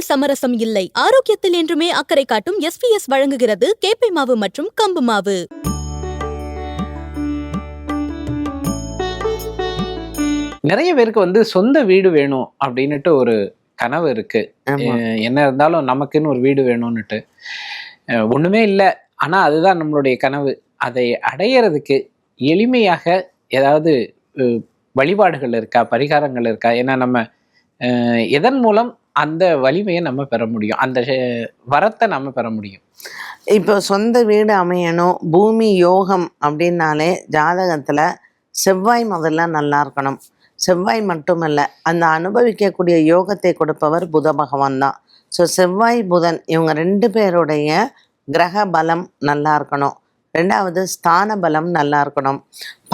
உணவில் சமரசம் இல்லை. ஆரோக்கியத்தில் என்றுமே அக்கறை காட்டும் எஸ்பிஎஸ் வழங்குகிறது கேப்பை மாவு மற்றும் கம்பு மாவு. நிறைய பேருக்கு வந்து சொந்த வீடு வேணும் அப்படின்னுட்டு ஒரு கனவு இருக்கு. என்ன இருந்தாலும் நமக்குன்னு ஒரு வீடு வேணும்னுட்டு. ஒண்ணுமே இல்லை. ஆனா அதுதான் நம்மளுடைய கனவு. அதை அடையிறதுக்கு எளிமையாக ஏதாவது வழிபாடுகள் இருக்கா பரிகாரங்கள் இருக்கா? ஏன்னா நம்ம எதன் மூலம் அந்த வலிமையை நம்ம பெற முடியும். அந்த வரத்தை நம்ம பெற முடியும். இப்போ சொந்த வீடு அமையணும் பூமி யோகம் அப்படின்னாலே ஜாதகத்தில் செவ்வாய் முதல்ல நல்லா இருக்கணும். செவ்வாய் மட்டுமல்ல அந்த அனுபவிக்கக்கூடிய யோகத்தை கொடுப்பவர் புத பகவான் தான். ஸோ செவ்வாய் புதன் இவங்க ரெண்டு பேருடைய கிரக பலம் நல்லா இருக்கணும். ரெண்டாவது ஸ்தான பலம் நல்லா இருக்கணும்.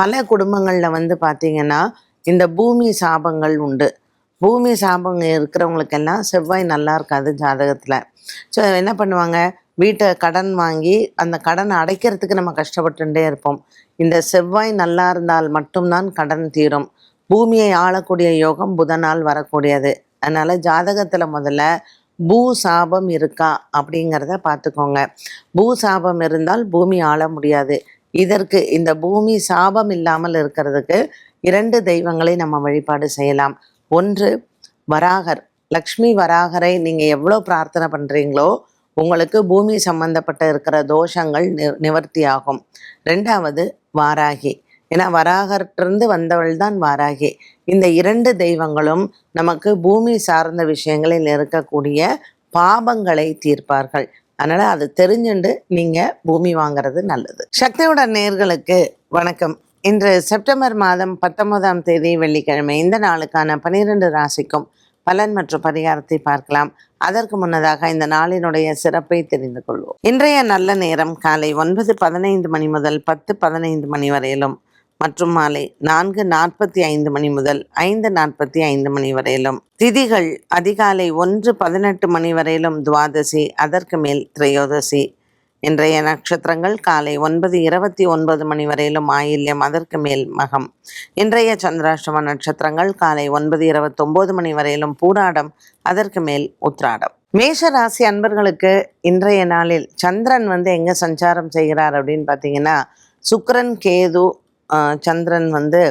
பல குடும்பங்களில் வந்து பார்த்தீங்கன்னா இந்த பூமி சாபங்கள் உண்டு. பூமி சாபம் இருக்கிறவங்களுக்கெல்லாம் செவ்வாய் நல்லா இருக்காது ஜாதகத்தில். ஸோ என்ன பண்ணுவாங்க? வீட்டை கடன் வாங்கி அந்த கடனை அடைக்கிறதுக்கு நம்ம கஷ்டப்பட்டுட்டே இருப்போம். இந்த செவ்வாய் நல்லா இருந்தால் மட்டும்தான் கடன் தீரும். பூமியை ஆளக்கூடிய யோகம் புதனால் வரக்கூடியது. அதனால ஜாதகத்தில் முதல்ல பூ சாபம் இருக்கா அப்படிங்கிறத பார்த்துக்கோங்க. பூ சாபம் இருந்தால் பூமி ஆள முடியாது. இதற்கு இந்த பூமி சாபம் இல்லாமல் இருக்கிறதுக்கு இரண்டு தெய்வங்களை நம்ம வழிபாடு செய்யலாம். ஒன்று வராகர். லக்ஷ்மி வராகரை நீங்கள் எவ்வளோ பிரார்த்தனை பண்ணுறீங்களோ உங்களுக்கு பூமி சம்பந்தப்பட்ட இருக்கிற தோஷங்கள் நி நிவர்த்தி ஆகும் ரெண்டாவது வாராகி. ஏன்னா வராகர்ட்டிருந்து வந்தவள் தான் வாராகி. இந்த இரண்டு தெய்வங்களும் நமக்கு பூமி சார்ந்த விஷயங்களில் இருக்கக்கூடிய பாபங்களை தீர்ப்பார்கள். அதனால் அது தெரிஞ்சுண்டு நீங்கள் பூமி வாங்குறது நல்லது. சக்தியோட நேர்களுக்கு வணக்கம். இன்று செப்டம்பர் மாதம் பத்தொன்பதாம் தேதி வெள்ளிக்கிழமை இந்த நாளுக்கான பனிரெண்டு ராசிக்கும் பலன் மற்றும் பரிகாரத்தை பார்க்கலாம். அதற்கு முன்னதாக இந்த நாளினுடைய சிறப்பை தெரிந்து கொள்வோம். இன்றைய நல்ல நேரம் காலை ஒன்பது பதினைந்து மணி முதல் பத்து பதினைந்து மணி வரையிலும் மற்றும் மாலை நான்கு நாற்பத்தி ஐந்து மணி முதல் ஐந்து நாற்பத்தி ஐந்து மணி வரையிலும். திதிகள் அதிகாலை ஒன்று பதினெட்டு மணி வரையிலும் துவாதசி அதற்கு மேல் திரையோதசி இன்றைய நட்சத்திரங்கள் காலை ஒன்பது இருபத்தி ஒன்பது மணி வரையிலும் ஆயில்யம் அதற்கு மேல் மகம். இன்றைய சந்திராஷ்டம நட்சத்திரங்கள் காலை ஒன்பது இருபத்தொம்போது மணி வரையிலும் பூராடம் அதற்கு மேல் உத்ராடம். மேஷ ராசி அன்பர்களுக்கு இன்றைய நாளில் சந்திரன் வந்து எங்க சஞ்சாரம் செய்கிறார் அப்படின்னு பார்த்தீங்கன்னா சுக்கரன் கேது ஆஹ், சந்திரன் வந்து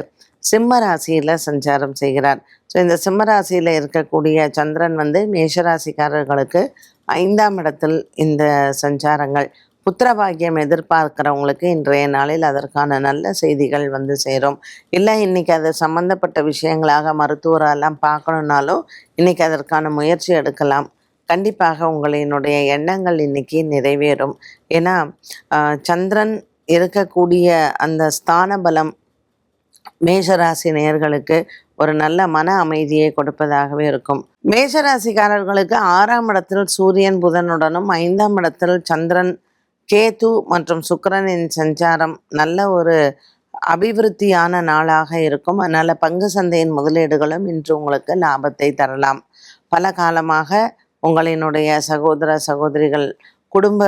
சிம்ம ராசியில் சஞ்சாரம் செய்கிறார். ஸோ இந்த சிம்ம ராசியில் இருக்கக்கூடிய சந்திரன் வந்து மேஷராசிக்காரர்களுக்கு ஐந்தாம் இடத்தில் இந்த சஞ்சாரங்கள். புத்திரபாகியம் எதிர்பார்க்கிறவங்களுக்கு இன்றைய நாளில் அதற்கான நல்ல செய்திகள் வந்து சேரும். இல்லை இன்னைக்கு அது சம்மந்தப்பட்ட விஷயங்களாக மருத்துவரெல்லாம் பார்க்கணுன்னாலும் இன்னைக்கு அதற்கான முயற்சி எடுக்கலாம். கண்டிப்பாக உங்களினுடைய எண்ணங்கள் இன்னைக்கு நிறைவேறும். ஏன்னா சந்திரன் இருக்கக்கூடிய அந்த ஸ்தான பலம் மேஷராசி நேயர்களுக்கு ஒரு நல்ல மன அமைதியை கொடுப்பதாகவே இருக்கும். மேஷராசிக்காரர்களுக்கு ஆறாம் இடத்தில் சூரியன் புதனுடனும் ஐந்தாம் இடத்தில் சந்திரன் கேது மற்றும் சுக்கரனின் சஞ்சாரம் நல்ல ஒரு அபிவிருத்தியான நாளாக இருக்கும். அதனால் பங்கு சந்தையின் முதலீடுகளும் இன்று உங்களுக்கு லாபத்தை தரலாம். பல காலமாக உங்களினுடைய சகோதர சகோதரிகள் குடும்ப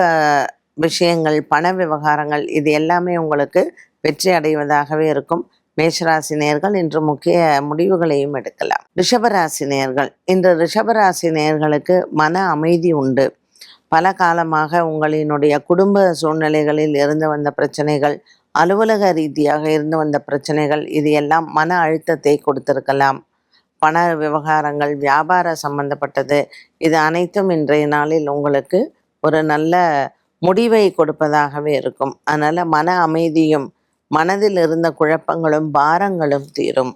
விஷயங்கள் பண விவகாரங்கள் இது எல்லாமே உங்களுக்கு வெற்றி அடைவதாகவே இருக்கும். மேஷராசி நேர்கள் இன்று முக்கிய முடிவுகளையும் எடுக்கலாம். ரிஷபராசி நேர்கள் இன்று ரிஷபராசி நேர்களுக்கு மன அமைதி உண்டு. பல காலமாக உங்களினுடைய குடும்ப சூழ்நிலைகளில் இருந்து வந்த பிரச்சனைகள் அலுவலக ரீதியாக இருந்து வந்த பிரச்சனைகள் இது எல்லாம் மன அழுத்தத்தை கொடுத்திருக்கலாம். பண விவகாரங்கள் வியாபார சம்பந்தப்பட்டது இது அனைத்தும் இன்றைய நாளில் உங்களுக்கு ஒரு நல்ல முடிவை கொடுப்பதாகவே இருக்கும். அதனால் மன அமைதியும் மனதில் இருந்த குழப்பங்களும் பாரங்களும் தீரும்.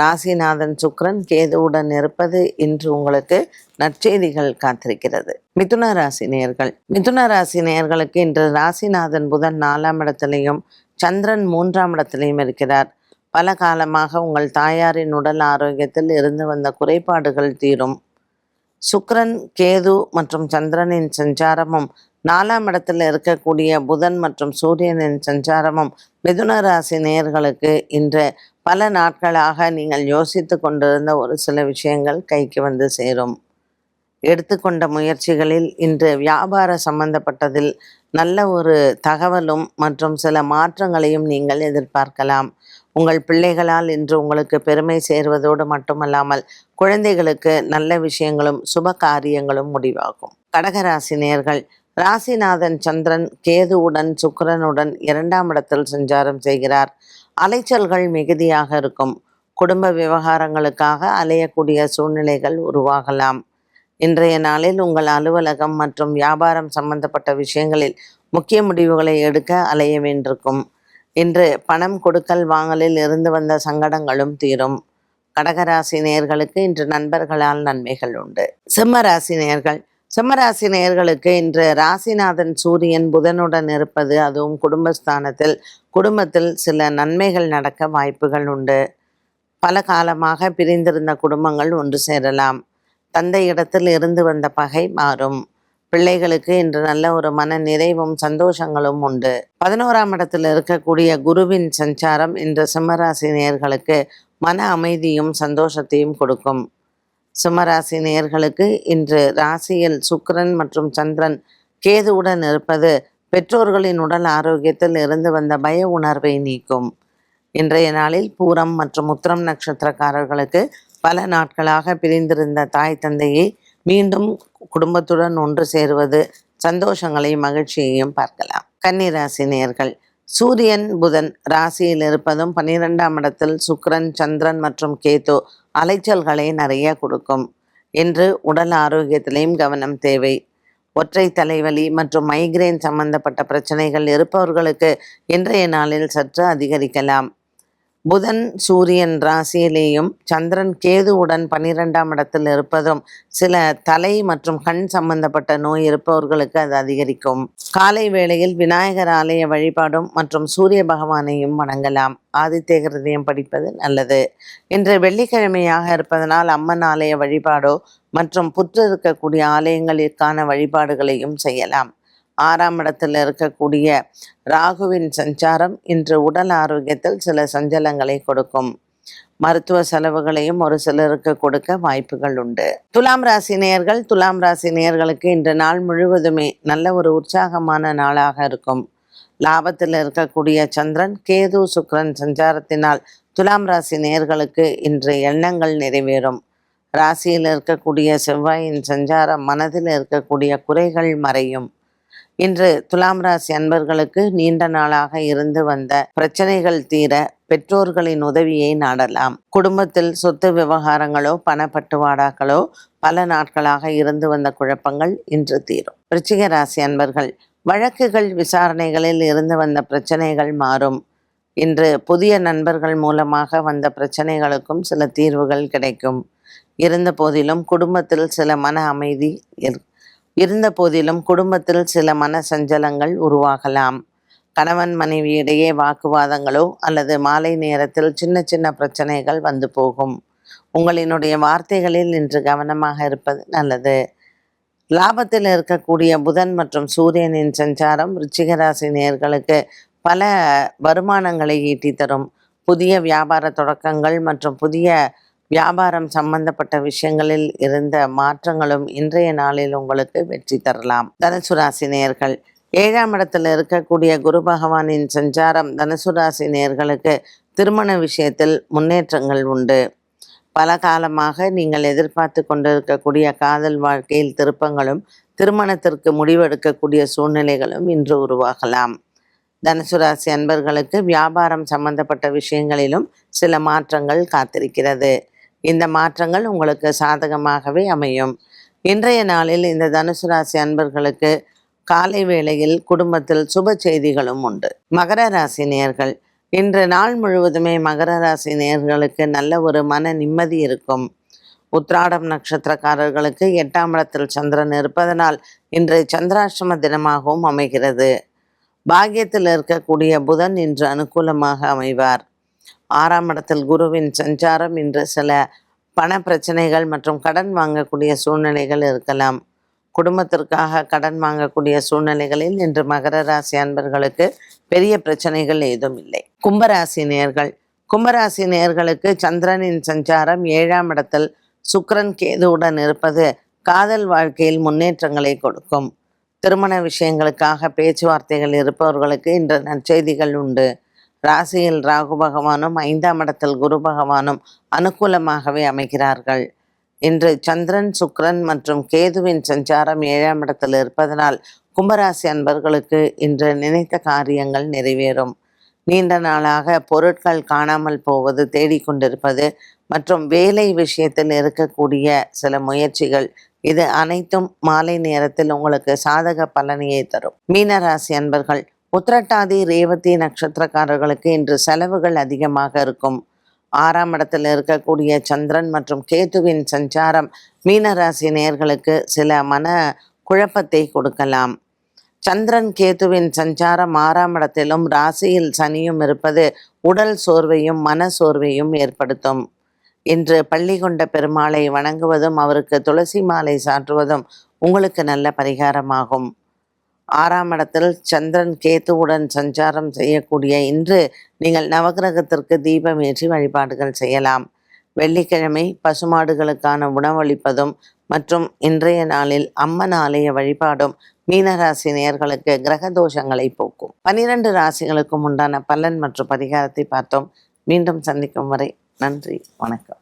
ராசிநாதன் சுக்கிரன் கேதுவுடன் இருப்பது இன்று உங்களுக்கு நற்செய்திகள் காத்திருக்கிறது. மிதுன ராசி நேயர்கள். மிதுன ராசி நேயர்களுக்கு இன்று ராசிநாதன் புதன் நாலாம் இடத்திலையும் சந்திரன் மூன்றாம் இடத்திலையும் இருக்கிறார். பல காலமாக உங்கள் தாயாரின் உடல் ஆரோக்கியத்தில் இருந்து வந்த குறைபாடுகள் தீரும். சுக்ரன் கேது மற்றும் சந்திரனின் சஞ்சாரமும் நாலாம் இடத்தில் இருக்கக்கூடிய புதன் மற்றும் சூரியனின் சஞ்சாரமும் மிதுன ராசி நேயர்களுக்கு இன்று பல நாட்களாக நீங்கள் யோசித்து கொண்டிருந்த ஒரு சில விஷயங்கள் கைக்கு வந்து சேரும். எடுத்துக்கொண்ட முயற்சிகளில் இன்று வியாபார சம்பந்தப்பட்டதில் நல்ல ஒரு தகவலும் மற்றும் சில மாற்றங்களையும் நீங்கள் எதிர்பார்க்கலாம். உங்கள் பிள்ளைகளால் இன்று உங்களுக்கு பெருமை சேர்வதோடு மட்டுமல்லாமல் குழந்தைகளுக்கு நல்ல விஷயங்களும் சுப காரியங்களும் முடிவாகும். கடகராசினியர்கள் ராசிநாதன் சந்திரன் கேதுவுடன் சுக்கரனுடன் இரண்டாம் இடத்தில் சஞ்சாரம் செய்கிறார். அலைச்சல்கள் மிகுதியாக இருக்கும். குடும்ப விவகாரங்களுக்காக அலையக்கூடிய சூழ்நிலைகள் உருவாகலாம். இன்றைய நாளில் உங்கள் அலுவலகம் மற்றும் வியாபாரம் சம்பந்தப்பட்ட விஷயங்களில் முக்கிய முடிவுகளை எடுக்க அலைய வேண்டியிருக்கும். இன்று பணம் கொடுக்கல் வாங்கலில் இருந்து வந்த சங்கடங்களும் தீரும். கடகராசி நேயர்களுக்கு இன்று நண்பர்களால் நன்மைகள் உண்டு. சிம்ம ராசி நேயர்கள் சிம்மராசி நேயர்களுக்கு இன்று ராசிநாதன் சூரியன் புதனுடன் இருப்பது அதுவும் குடும்பஸ்தானத்தில் குடும்பத்தில் சில நன்மைகள் நடக்க வாய்ப்புகள் உண்டு. பல காலமாக பிரிந்திருந்த குடும்பங்கள் ஒன்று சேரலாம். தந்தை இடத்தில் இருந்து வந்த பகை மாறும். பிள்ளைகளுக்கு இன்று நல்ல ஒரு மன நிறைவும் சந்தோஷங்களும் உண்டு. பதினோராம் இடத்தில் இருக்கக்கூடிய குருவின் சஞ்சாரம் இன்று சிம்மராசி நேயர்களுக்கு மன அமைதியும் சந்தோஷத்தையும் கொடுக்கும். சிம்மராசி நேயர்களுக்கு இன்று ராசியில் சுக்கரன் மற்றும் சந்திரன் கேதுவுடன் இருப்பது பெற்றோர்களின் உடல் ஆரோக்கியத்தில் இருந்து வந்த பய உணர்வை நீக்கும். இன்றைய நாளில் பூரம் மற்றும் உத்திரம் நட்சத்திரக்காரர்களுக்கு பல நாட்களாக பிரிந்திருந்த தாய் தந்தையை மீண்டும் குடும்பத்துடன் ஒன்று சேருவது சந்தோஷங்களையும் மகிழ்ச்சியையும் பார்க்கலாம். கன்னிராசி நேர்கள் சூரியன் புதன் ராசியில் இருப்பதும் பன்னிரெண்டாம் இடத்தில் சுக்கரன் சந்திரன் மற்றும் கேது அலைச்சல்களை நிறைய கொடுக்கும். என்று உடல் ஆரோக்கியத்திலையும் கவனம் தேவை. ஒற்றை தலைவலி மற்றும் மைக்ரேன் சம்பந்தப்பட்ட பிரச்சனைகள் இருப்பவர்களுக்கு இன்றைய நாளில் சற்று அதிகரிக்கலாம். புதன் சூரியன் ராசியிலேயும் சந்திரன் கேதுவுடன் பன்னிரெண்டாம் இடத்தில் இருப்பதும் சில தலை மற்றும் கண் சம்பந்தப்பட்ட நோய் இருப்பவர்களுக்கு அது அதிகரிக்கும். காலை வேளையில் விநாயகர் ஆலய வழிபாடும் மற்றும் சூரிய பகவானையும் வணங்கலாம். ஆதித்யகிருதயம் படிப்பது நல்லது. இன்று வெள்ளிக்கிழமையாக இருப்பதனால் அம்மன் ஆலய வழிபாடோ மற்றும் புற்று இருக்கக்கூடிய ஆலயங்களுக்கான வழிபாடுகளையும் செய்யலாம். ஆறாம் இடத்தில் இருக்கக்கூடிய ராகுவின் சஞ்சாரம் இன்று உடல் ஆரோக்கியத்தில் சில சஞ்சலங்களை கொடுக்கும். மருத்துவ செலவுகளையும் ஒரு சிலருக்கு கொடுக்க வாய்ப்புகள் உண்டு. துலாம் ராசி நேயர்கள் துலாம் ராசி நேயர்களுக்கு இன்று நாள் முழுவதுமே நல்ல ஒரு உற்சாகமான நாளாக இருக்கும். லாபத்தில் இருக்கக்கூடிய சந்திரன் கேது சுக்ரன் சஞ்சாரத்தினால் துலாம் ராசி நேயர்களுக்கு இன்று எண்ணங்கள் நிறைவேறும். ராசியில் இருக்கக்கூடிய செவ்வாயின் சஞ்சாரம் மனதில் இருக்கக்கூடிய குறைகள் மறையும். இன்று துலாம் ராசி அன்பர்களுக்கு நீண்ட நாளாக இருந்து வந்த பிரச்சனைகள் தீர பெற்றோர்களின் உதவியை நாடலாம். குடும்பத்தில் சொத்து விவகாரங்களோ பணப்பட்டுவாடாக்களோ பல நாட்களாக இருந்து வந்த குழப்பங்கள் இன்று தீரும். விருச்சிக ராசி அன்பர்கள் வழக்குகள் விசாரணைகளில் இருந்து வந்த பிரச்சனைகள் மாறும். இன்று புதிய நண்பர்கள் மூலமாக வந்த பிரச்சனைகளுக்கும் சில தீர்வுகள் கிடைக்கும். இருந்த போதிலும் குடும்பத்தில் சில மன அமைதி இருந்த போதிலும் குடும்பத்தில் சில மன சஞ்சலங்கள் உருவாகலாம். கணவன் மனைவி இடையே வாக்குவாதங்களோ அல்லது மாலை நேரத்தில் சின்ன சின்ன பிரச்சனைகள் வந்து போகும். உங்களினுடைய வார்த்தைகளில் இன்று கவனமாக இருப்பது நல்லது. லாபத்தில் இருக்கக்கூடிய புதன் மற்றும் சூரியனின் சஞ்சாரம் ருச்சிகராசி நேர்களுக்கு பல வருமானங்களை ஈட்டி தரும். புதிய வியாபார தொடக்கங்கள் மற்றும் புதிய வியாபாரம் சம்பந்தப்பட்ட விஷயங்களில் இருந்த மாற்றங்களும் இன்றைய நாளில் உங்களுக்கு வெற்றி தரலாம். தனுசு ராசி நேர்கள் ஏழாம் இடத்தில் இருக்கக்கூடிய குரு பகவானின் சஞ்சாரம் தனுசு ராசி நேயர்களுக்கு திருமண விஷயத்தில் முன்னேற்றங்கள் உண்டு. பல காலமாக நீங்கள் எதிர்பார்த்து கொண்டிருக்கக்கூடிய காதல் வாழ்க்கையில் திருப்பங்களும் திருமணத்திற்கு முடிவெடுக்கக்கூடிய சூழ்நிலைகளும் இன்று உருவாகலாம். தனுசு ராசி அன்பர்களுக்கு வியாபாரம் சம்பந்தப்பட்ட விஷயங்களிலும் சில மாற்றங்கள் காத்திருக்கிறது. இந்த மாற்றங்கள் உங்களுக்கு சாதகமாகவே அமையும். இன்றைய நாளில் இந்த தனுசு ராசி அன்பர்களுக்கு காலை வேளையில் குடும்பத்தில் சுப செய்திகளும் உண்டு. மகர ராசி நேயர்கள் இன்று நாள் முழுவதுமே மகர ராசி நேயர்களுக்கு நல்ல ஒரு மன நிம்மதி இருக்கும். உத்ராடம் நட்சத்திரக்காரர்களுக்கு எட்டாம் இடத்தில் சந்திரன் இருப்பதனால் இன்று சந்திராஷ்டம தினமாகவும் அமைகிறது. பாக்கியத்தில் இருக்கக்கூடிய புதன் இன்று அனுகூலமாக அமைவார். ஆறாம் இடத்தில் குருவின் சஞ்சாரம். இன்று சில பண பிரச்சனைகள் மற்றும் கடன் வாங்கக்கூடிய சூழ்நிலைகள் இருக்கலாம். குடும்பத்திற்காக கடன் வாங்கக்கூடிய சூழ்நிலைகளில் இன்று மகர ராசி அன்பர்களுக்கு பெரிய பிரச்சனைகள் ஏதும் இல்லை. கும்பராசி நேர்கள். கும்பராசி நேயர்களுக்கு சந்திரனின் சஞ்சாரம் ஏழாம் இடத்தில் சுக்கரன் கேதுவுடன் இருப்பது காதல் வாழ்க்கையில் முன்னேற்றங்களை கொடுக்கும். திருமண விஷயங்களுக்காக பேச்சுவார்த்தைகள் இருப்பவர்களுக்கு இன்று நற்செய்திகள் உண்டு. ராசியில் ராகு பகவானும் ஐந்தாம் இடத்தில் குரு பகவானும் அனுகூலமாகவே அமைகிறார்கள். இன்று சந்திரன் சுக்ரன் மற்றும் கேதுவின் சஞ்சாரம் ஏழாம் இடத்தில் இருப்பதனால் கும்பராசி அன்பர்களுக்கு இன்று நினைத்த காரியங்கள் நிறைவேறும். நீண்ட நாளாக பொருட்கள் காணாமல் போவது தேடிக்கொண்டிருப்பது மற்றும் வேலை விஷயத்தில் இருக்கக்கூடிய சில முயற்சிகள் இது அனைத்தும் மாலை நேரத்தில் உங்களுக்கு சாதக பலனையை தரும். மீனராசி அன்பர்கள் உத்திரட்டாதி ரேவதி நட்சத்திரக்காரர்களுக்கு இன்று செலவுகள் அதிகமாக இருக்கும். ஆறாம் இடத்தில் இருக்கக்கூடிய சந்திரன் மற்றும் கேதுவின் சஞ்சாரம் மீனராசி நேர்களுக்கு சில மன குழப்பத்தை கொடுக்கலாம். சந்திரன் கேதுவின் சஞ்சாரம் ஆறாம் இடத்திலும் ராசியில் சனியும் இருப்பது உடல் சோர்வையும் மன சோர்வையும் ஏற்படுத்தும். இன்று பள்ளி கொண்ட பெருமாளை வணங்குவதும் அவருக்கு துளசி மாலை சாற்றுவதும் உங்களுக்கு நல்ல பரிகாரமாகும். ஆறாம் இடத்தில் சந்திரன் கேத்துவுடன் சஞ்சாரம் செய்யக்கூடிய இன்று நீங்கள் நவகிரகத்திற்கு தீபம் ஏற்றி வழிபாடுகள் செய்யலாம். வெள்ளிக்கிழமை பசுமாடுகளுக்கான உணவளிப்பதும் மற்றும் இன்றைய நாளில் அம்மன் ஆலய வழிபாடும் மீனராசி நேர்களுக்கு கிரக தோஷங்களை போக்கும். பனிரெண்டு ராசிகளுக்கும் உண்டான பலன் மற்றும் பரிகாரத்தை பார்த்தோம். மீண்டும் சந்திக்கும் வரை நன்றி வணக்கம்.